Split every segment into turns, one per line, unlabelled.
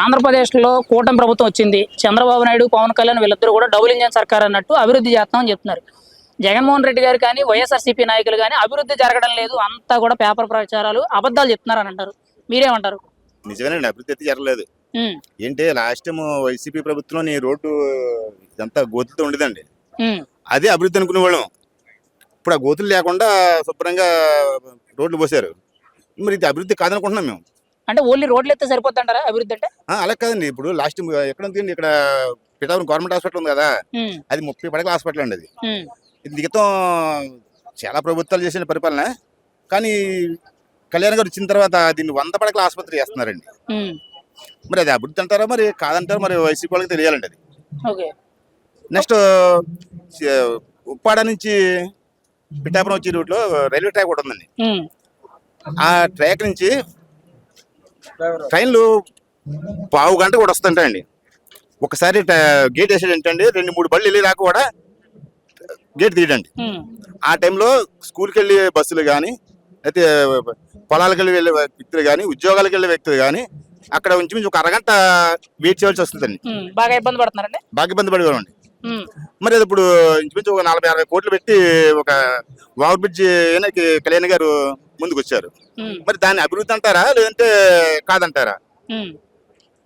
ఆంధ్రప్రదేశ్లో కూటమి ప్రభుత్వం వచ్చింది. చంద్రబాబు నాయుడు పవన్ కళ్యాణ్ వీళ్ళిద్దరూ కూడా డబుల్ ఇంజన్ సర్కార్ అన్నట్టు అభివృద్ధి చేస్తామని చెప్తున్నారు. జగన్మోహన్ రెడ్డి గారు కానీ వైఎస్ఆర్సీపీ నాయకులు కానీ అభివృద్ధి జరగడం లేదు అంతా కూడా పేపర్ ప్రచారాలు అబద్ధాలు చెప్తున్నారని అంటారు. మీరేమంటారు?
నిజమేనండి అభివృద్ధి అయితే జరగలేదు. ఏంటి లాస్ట్ టైం వైసీపీ ప్రభుత్వంలో నీ రోడ్డు ఇదంతా గోతులతో ఉండేదండి. అదే అభివృద్ధి అనుకునేవాళ్ళం. ఇప్పుడు ఆ గోతులు లేకుండా శుభ్రంగా రోడ్లు పోసారు. మరి ఇది అభివృద్ధి కాదనుకుంటున్నాం మేము.
అంటే ఓన్లీ రోడ్లు ఎత్తే సరిపోద్ది అంటారా అభివృద్ధి అంటే?
అలా కాదండి. ఇప్పుడు లాస్ట్ ఎక్కడ ఉంది? ఇక్కడ పిఠాపురం గవర్నమెంట్ హాస్పిటల్ ఉంది కదా. అది ముప్పై పడకల హాస్పిటల్ అండి అది. మిగతా చాలా ప్రభుత్వాలు చేసిన పరిపాలన. కానీ కళ్యాణ్ గారు వచ్చిన తర్వాత దీన్ని వంద పడకల ఆసుపత్రి చేస్తున్నారండి. మరి అది అభివృద్ధి అంటారా? మరి కాదంటారా? మరి వైసీపీ వాళ్ళకి తెలియాలండి అది. నెక్స్ట్ ఉప్పాడ నుంచి పిఠాపురం వచ్చే రూట్లో రైల్వే ట్రాక్ ఒకటి ఉందండి. ఆ ట్రాక్ నుంచి ట్రైన్లు పావు గంట కూడా వస్తుంటాయండి. ఒకసారి గేట్ వేసాడు ఏంటండి రెండు మూడు బళ్ళు వెళ్ళి దాకా కూడా గేట్ తీయడండి. ఆ టైంలో స్కూల్కి వెళ్ళే బస్సులు కానీ అయితే పొలాలకు వెళ్ళి వెళ్ళే వ్యక్తులు కానీ ఉద్యోగాలకు వెళ్ళే వ్యక్తులు కానీ అక్కడ ఇంచుమించు ఒక అరగంట వెయిట్ చేయాల్సి వస్తుందండి.
బాగా ఇబ్బంది పడుతున్నారండి?
బాగా ఇబ్బంది పడేవాళ్ళండి. మరి అది ఇప్పుడు ఇంచుమించు ఒక నలభై అరవై కోట్లు పెట్టి ఒక ఓవర్ బ్రిడ్జ్ కళ్యాణ్ గారు ముందుకు వచ్చారు మరి దాన్ని అభివృద్ధి అంటారా లేదంటే కాదంటారా.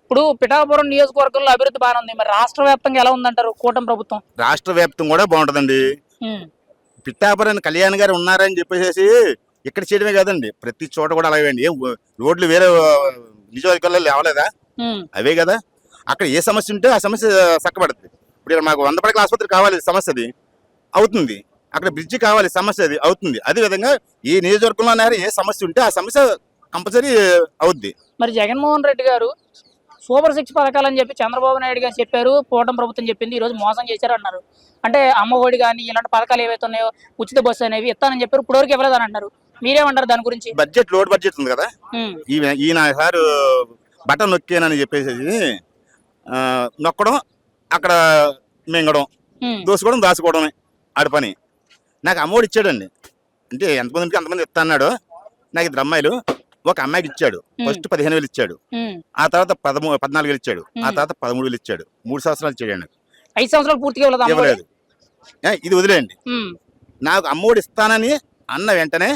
ఇప్పుడు పిఠాపురం నియోజకవర్గంలో అభివృద్ధి బాగానే ఉంది. మరి రాష్ట్ర వ్యాప్తంగా ఎలా ఉందంటారు కూటమి ప్రభుత్వం?
రాష్ట్ర వ్యాప్తం కూడా బాగుంటుందండి. పిట్టాపురం కళ్యాణ్ గారు ఉన్నారని చెప్పేసి ఇక్కడ చేయడమే కాదండి. ప్రతి చోట కూడా అలాగే అండి. రోడ్లు వేరే నియోజకవర్గాల్లో లేవలేదా? అవే కదా. అక్కడ ఏ సమస్య ఉంటే ఆ సమస్య చక్కబడుతుంది ఇప్పుడు మాకు వంద పడకల ఆసుపత్రి కావాలి సమస్యది అవుతుంది. అక్కడ బ్రిడ్జి కావాలి సమస్య అది అవుతుంది. అదే విధంగా ఈ నియోజకవర్గంలో ఏ సమస్య ఉంటే ఆ సమస్య కంపల్సరీ అవుద్ది.
మరి జగన్మోహన్ రెడ్డి గారు సూపర్ సిక్స్ పథకాలు అని చెప్పి చంద్రబాబు నాయుడు గారు చెప్పారు కూటమి ప్రభుత్వం చెప్పింది ఈ రోజు మోసం చేశారు అన్నారు అంటే అమ్మ ఒడి కానీ ఇలాంటి పథకాలు ఏవైతే ఉన్నాయో ఉచిత బస్సు అనేవి ఇస్తానని చెప్పారు ఇప్పటివరకు ఇవ్వలేదని అంటారు మీరేమంటారు దాని గురించి?
బడ్జెట్ లోడ్ బడ్జెట్ ఉంది కదా? ఈయన సారు బటన్ నొక్కానని చెప్పేసి నొక్కడం అక్కడ మింగడం దోసుకోవడం దాచుకోవడమే ఆడి పని. నాకు అమ్మఒడి ఇచ్చాడండి. అంటే ఎంతమందికి అంతమంది ఇస్తా అన్నాడు. నాకు ఇద్దరు అమ్మాయిలు ఒక అమ్మాయికి ఇచ్చాడు. ఫస్ట్ పదిహేను వేలు ఇచ్చాడు. ఆ తర్వాత పదమూ పద్నాలుగు వేలు ఇచ్చాడు. ఆ. తర్వాత పదమూడు వేలు ఇచ్చాడు. మూడు సంవత్సరాలు ఇచ్చాడు నాకు.
ఐదు సంవత్సరాలు పూర్తిగా ఇవ్వలేదు
ఇది వదిలేయండి. నాకు అమ్మఒడి ఇస్తానని అన్న వెంటనే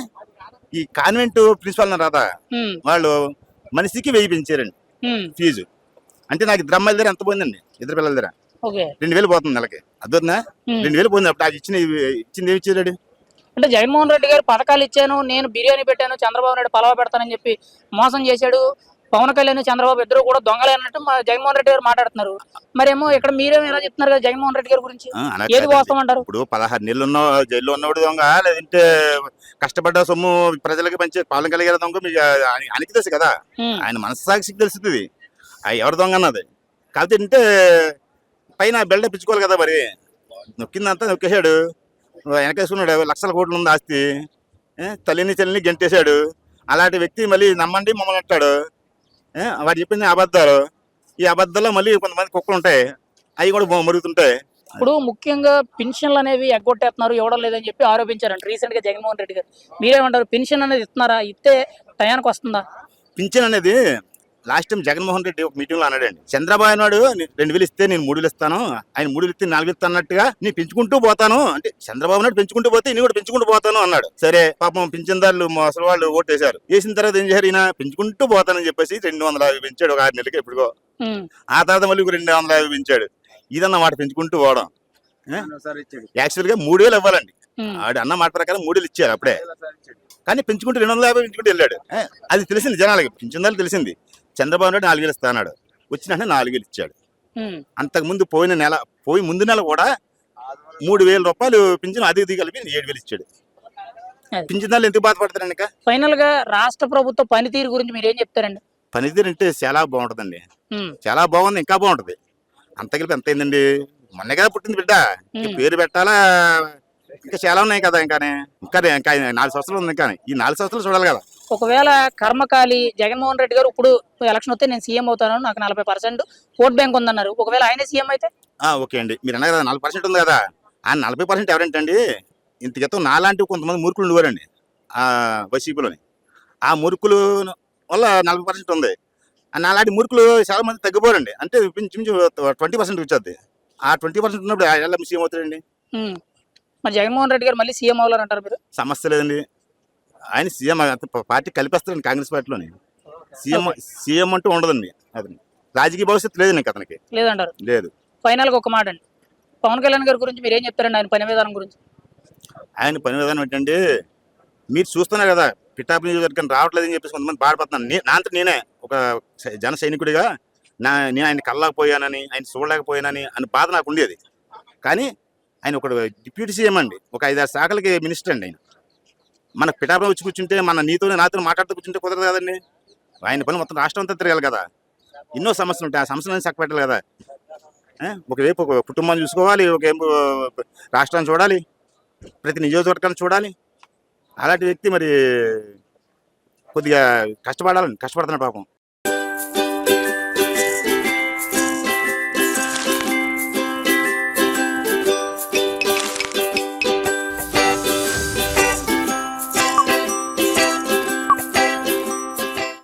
ఈ కాన్వెంట్ ప్రిన్సిపాల్ రాదా
ఉమ్,
వాళ్ళు మనిషికి వెయ్యి పెంచారండి
ఉమ్,
ఫీజు. అంటే నాకు ఇద్దరు అమ్మాయిల దగ్గర ఎంత పోయిందండి? ఇద్దరు పిల్లల దగ్గర. రెండు వేలు పోతుంది నెలకి.
ఉమ్.
రెండు వేలు పోయింది అప్పుడు ఇచ్చిన ఇచ్చింది ఏమి ఇచ్చాడు
అంటే జగన్మోహన్ రెడ్డి గారు పథకాలు ఇచ్చాను నేను బిర్యానీ పెట్టాను చంద్రబాబు నాయుడు పలవ పెడతానని చెప్పి మోసం చేశాడు. పవన్ కళ్యాణ్ చంద్రబాబు ఇద్దరు కూడా దొంగలే అన్నట్టు జగన్మోహన్ రెడ్డి గారు మాట్లాడుతున్నారు. మరేమో ఇక్కడ మీరేమో ఎలా చెప్తున్నారు కదా జగన్మోహన్ రెడ్డి గారి గురించి? ఏది. వాస్తవం అంటారు?
ఇప్పుడు పదహారు నెలలు ఉన్న జైల్లో ఉన్నవాడు దొంగ లేదంటే కష్టపడ్డ సొమ్ము ప్రజలకి పంచే పాలన కలిగే దొంగ మీకు తెలుసు కదా. ఆయన మనస్సాక్షికి తెలుస్తుంది ఎవరి దొంగ అన్నది? కాబట్టి అంటే పైన బిల్డప్ ఇచ్చుకోవాలి కదా మరి. నొక్కిందంతా నొక్కేశాడు. వెనకేసుకున్నాడు. లక్షల కోట్లు ఉంది ఆస్తి. తల్లిని చెల్లిని గెంటేశాడు. అలాంటి వ్యక్తి మళ్ళీ నమ్మండి మమ్మల్ని అంటాడు. వాడు చెప్పింది అబద్ధాలు. ఈ అబద్ధాల్లో మళ్ళీ కొంతమంది కుక్కలు ఉంటాయి. అవి కూడా మరుగుతుంటాయి.
ఇప్పుడు ముఖ్యంగా పెన్షన్లు అనేవి ఎగ్గొట్టేస్తున్నారు. ఇవ్వడం లేదని చెప్పి ఆరోపించారంట రీసెంట్గా జగన్మోహన్ రెడ్డి గారు. మీరేమంటారు? పెన్షన్ అనేది ఇస్తున్నారా? ఇస్తే టయానికి వస్తుందా?
పింఛన్ అనేది లాస్ట్ టైం జగన్మోహన్ రెడ్డి ఒక మీటింగ్లో అన్నాడండి చంద్రబాబు నాయుడు ని- రెండు వేలు ఇస్తే నేను మూడు వేలు ఇస్తాను ఆయన మూడు వేలు ఇస్తే నాలుగు ఇస్తాను అన్నట్టుగా నేను పెంచుకుంటూ పోతాను. అంటే చంద్రబాబు నాయుడు పెంచుకుంటూ పోతే నేను కూడా పెంచుకుంటూ పోతాను అన్నాడు. సరే పాపం పింఛన్దారులు అసలు వాళ్ళు ఓటేశారు. వేసిన తర్వాత ఏం చేశారు ఈయన? పెంచుకుంటూ పోతానని చెప్పేసి రెండు వందల యాభై పెంచాడు ఒక ఆరు నెలలకి ఎప్పుడుగో
ఉమ్,
ఆ తర్వాత మళ్ళీ రెండు వందల యాభై పెంచాడు. ఇదన్న మాట పెంచుకుంటూ పోవడం. యాక్చువల్గా మూడు వేలు ఇవ్వాలండి. ఆడు అన్న మాట ప్రకారం మూడు వేలు ఇచ్చారు అప్పుడే. కానీ పెంచుకుంటూ రెండు వందల యాభై పెంచుకుంటూ వెళ్ళాడు. అది తెలిసింది జనాలకి. పింఛన్దాలు తెలిసింది. చంద్రబాబు నాయుడు నాలుగు వేలు ఇస్తాడు వచ్చిన వెంటనే నాలుగు వేలు ఇచ్చాడు అంతకుముందు పోయిన నెల పోయి ముందు నెల కూడా మూడు వేల రూపాయలు పింఛన్ అది ఇది కలిపి ఏడు వేలు ఇచ్చాడు.
అది.
పింఛన్దారులు ఎందుకు బాధపడతారండి
ఫైనల్గా రాష్ట్ర ప్రభుత్వ పనితీరు గురించి మీరు ఏం చెప్తారండి?
పనితీరు అంటే చాలా బాగుంటుందండి. చాలా బాగుంది ఇంకా బాగుంటది. అంత కలిపి ఎంత అయిందండి? మొన్నే కదా పుట్టింది బిడ్డ. పేరు పెట్టాలా? ఇంకా చాలా ఉన్నాయి కదా ఇంకానే. ఇంకా ఇంకా నాలుగు సంవత్సరాలు ఉంది ఇంకా ఈ నాలుగు సంవత్సరాలు చూడాలి కదా.
ఒకవేళ కర్మకాలి జగన్మోహన్ రెడ్డి గారు ఇప్పుడు ఎలక్షన్ వస్తే నేను సీఎం అవుతాను నాకు నలభై పర్సెంట్ ఓట్ బ్యాంక్ ఉందన్నారు. ఒకవేళ ఆయనే సీఎం అయితే?
ఆ, ఓకే అండి. మీరు అన్నారు కదా నలభై పర్సెంట్ ఉంది కదా. ఆ నలభై పర్సెంట్ ఎవరంటండి? ఇంత క్రితం నాలాంటి కొంతమంది మూర్ఖులు ఉండేవారండి ఆ వైసీపీలోని. ఆ మూర్ఖులు వల్ల నలభై పర్సెంట్ ఉంది. అని అలాంటి మురుకులు చాలా మంది తగ్గిపోరండి. అంటే ఇంచుమించు ట్వంటీ పర్సెంట్ వచ్చేది. ఆ ట్వంటీ పర్సెంట్ ఉన్నప్పుడు ఎలా సీఎం అవుతాడండి?
ఉమ్. మరి జగన్మోహన్ రెడ్డి గారు మళ్ళీ సీఎం అవ్వాలంటారు మీరు?
సమస్య లేదండి. ఆయన సీఎం పార్టీ కలిపేస్తారండి కాంగ్రెస్ పార్టీలోని. సీఎం సీఎం అంటూ ఉండదండి అతను. రాజకీయ భవిష్యత్తు లేదండి ఇంక అతనికి.
లేదంటారు?
లేదు.
ఫైనల్గా ఒక మాట అండి. పవన్ కళ్యాణ్ గారి గురించి మీరు ఏం చెప్తారండి? ఆయన పని విధానం గురించి.
ఆయన పని విధానం ఏంటంటే మీరు చూస్తున్నారు కదా పిఠాపు నియోజకవర్గం రావట్లేదని చెప్పేసి కొంతమంది బాధపడుతున్నాను నే- అంతా నేనే ఒక జన సైనికుడిగా నా నేను ఆయన కళ్ళకపోయానని ఆయన చూడలేకపోయానని అని బాధ నాకు ఉండేది. కానీ ఆయన ఒక డిప్యూటీ సీఎం అండి. ఒక ఐదారు శాఖలకి మినిస్టర్ అండి ఆయన. మన పిఠాపురం వచ్చి కూర్చుంటే మన నీతోనే నాతో మాట్లాడుతూ కూర్చుంటే కుదరదు కదండి. ఆయన పని మొత్తం రాష్ట్రం అంతా తిరగాలి కదా. ఎన్నో సమస్యలు ఉంటాయి. ఆ సమస్యలను చక్కపెట్టాలి కదా. ఏ? ఒకవైపు ఒక కుటుంబాన్ని చూసుకోవాలి ఒకవైపు రాష్ట్రాన్ని చూడాలి ప్రతి నియోజకవర్గాన్ని చూడాలి. అలాంటి వ్యక్తి మరి కొద్దిగా కష్టపడాలని కష్టపడుతున్నాడు పాపం.